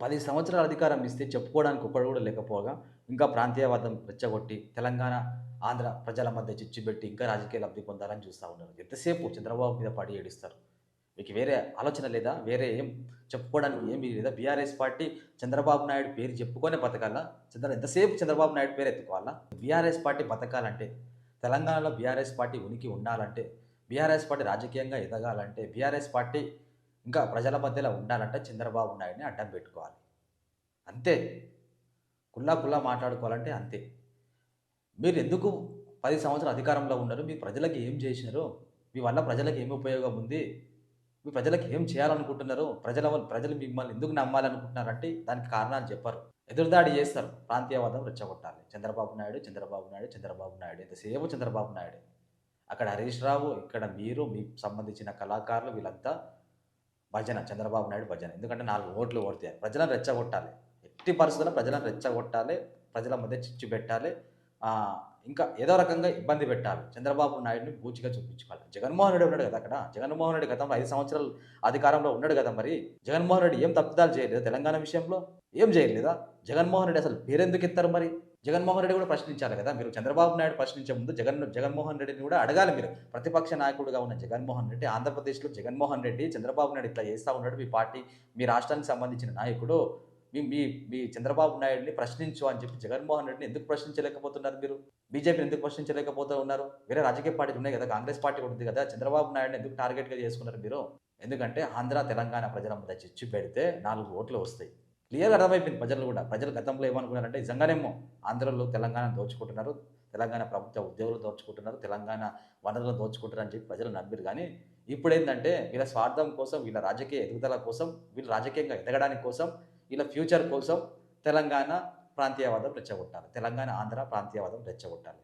పది సంవత్సరాల అధికారం ఇస్తే చెప్పుకోవడానికి ఒకడు కూడా లేకపోగా ఇంకా ప్రాంతీయవాదం రెచ్చగొట్టి తెలంగాణ ఆంధ్ర ప్రజల మధ్య చిచ్చుబెట్టి ఇంకా రాజకీయ లబ్ధి పొందాలని చూస్తూ ఉన్నారు. ఎంతసేపు చంద్రబాబు మీద పడి ఏడుస్తారు? మీకు వేరే ఆలోచన లేదా? వేరే ఏం చెప్పుకోవడానికి ఏమీ లేదా? బీఆర్ఎస్ పార్టీ చంద్రబాబు నాయుడు పేరు చెప్పుకొనే బతకాలా? చంద్ర ఎంతసేపు చంద్రబాబు నాయుడు పేరు ఎత్తుకోవాలా? బీఆర్ఎస్ పార్టీ బతకాలంటే తెలంగాణలో బీఆర్ఎస్ పార్టీ ఉనికి ఉండాలంటే బీఆర్ఎస్ పార్టీ రాజకీయంగా ఎదగాలంటే బీఆర్ఎస్ పార్టీ ఇంకా ప్రజల మధ్యలో ఉండాలంటే చంద్రబాబు నాయుడిని అడ్డం పెట్టుకోవాలి. అంతే. కుల్లా కుల్లా మాట్లాడుకోవాలంటే అంతే. మీరు ఎందుకు పది సంవత్సరాలు అధికారంలో ఉన్నారు? మీ ప్రజలకు ఏం చేసినారు? మీ వల్ల ప్రజలకు ఏమి ఉపయోగం ఉంది? మీ ప్రజలకు ఏం చేయాలనుకుంటున్నారు? ప్రజల వల్ల ప్రజలు మిమ్మల్ని ఎందుకు నమ్మాలనుకుంటున్నారంటే దానికి కారణాలు చెప్పరు. ఎదురుదాడి చేస్తారు. ప్రాంతీయవాదం రెచ్చగొట్టాలి. చంద్రబాబు నాయుడు చంద్రబాబు నాయుడు చంద్రబాబు నాయుడు. ఎంతసేపు చంద్రబాబు నాయుడు? అక్కడ హరీష్ రావు ఇక్కడ మీరు మీకు సంబంధించిన కళాకారులు వీళ్ళంతా భజన చంద్రబాబు నాయుడు భజన. ఎందుకంటే నాలుగు ఓట్లు ఓడితే ప్రజలను రెచ్చగొట్టాలి. ఎట్టి పరిస్థితుల్లో ప్రజలను రెచ్చగొట్టాలి. ప్రజల మధ్య చిచ్చు పెట్టాలి. ఇంకా ఏదో రకంగా ఇబ్బంది పెట్టాలి. చంద్రబాబు నాయుడిని పూచిగా చూపించుకోవాలి. జగన్మోహన్ రెడ్డి ఉన్నాడు కదా అక్కడ? జగన్మోహన్ రెడ్డి గతంలో ఐదు సంవత్సరాలు అధికారంలో ఉన్నాడు కదా మరి? జగన్మోహన్ రెడ్డి ఏం తప్పిదాలు చేయలేదా తెలంగాణ విషయంలో? ఏం చేయలేదా? జగన్మోహన్ రెడ్డి అసలు పేరెందుకు ఇస్తారు మరి? జగన్మోహన్ రెడ్డి కూడా ప్రశ్నించాలి కదా. మీరు చంద్రబాబు నాయుడు ప్రశ్నించే ముందు జగన్ జగన్మోహన్ రెడ్డిని కూడా అడగాలి మీరు. ప్రతిపక్ష నాయకుడుగా ఉన్న జగన్మోహన్ రెడ్డి ఆంధ్రప్రదేశ్లో జగన్మోహన్ రెడ్డి చంద్రబాబు నాయుడు ఇట్లా చేస్తూ ఉన్నాడు. మీ పార్టీ మీ రాష్ట్రానికి సంబంధించిన నాయకుడు మీ మీ మీ చంద్రబాబు నాయుడిని ప్రశ్నించు అని చెప్పి జగన్మోహన్ రెడ్డిని ఎందుకు ప్రశ్నించలేకపోతున్నారు మీరు? బీజేపీని ఎందుకు ప్రశ్నించలేకపోతూ ఉన్నారు? వేరే రాజకీయ పార్టీలు ఉన్నాయి కదా. కాంగ్రెస్ పార్టీ ఉంది కదా. చంద్రబాబు నాయుడిని ఎందుకు టార్గెట్గా చేసుకున్నారు మీరు? ఎందుకంటే ఆంధ్ర తెలంగాణ ప్రజల మధ్య చిచ్చు పెడితే నాలుగు ఓట్లు వస్తాయి. క్లియర్గా అర్థమైపోయింది ప్రజలు కూడా. ప్రజలు గతంలో ఏమనుకున్నారంటే నిజంగానేమో ఆంధ్రలో తెలంగాణ దోచుకుంటున్నారు తెలంగాణ ప్రభుత్వ ఉద్యోగులు దోచుకుంటున్నారు తెలంగాణ వనరులు దోచుకుంటున్నారు అని చెప్పి ప్రజలు నమ్మిరు కానీ ఇప్పుడు ఏంటంటే వీళ్ళ స్వార్థం కోసం వీళ్ళ రాజకీయ ఎదుగుదల కోసం వీళ్ళు రాజకీయంగా ఎదగడానికి కోసం వీళ్ళ ఫ్యూచర్ కోసం తెలంగాణ ప్రాంతీయవాదం రెచ్చగొట్టాలి. తెలంగాణ ఆంధ్ర ప్రాంతీయవాదం రెచ్చగొట్టాలి.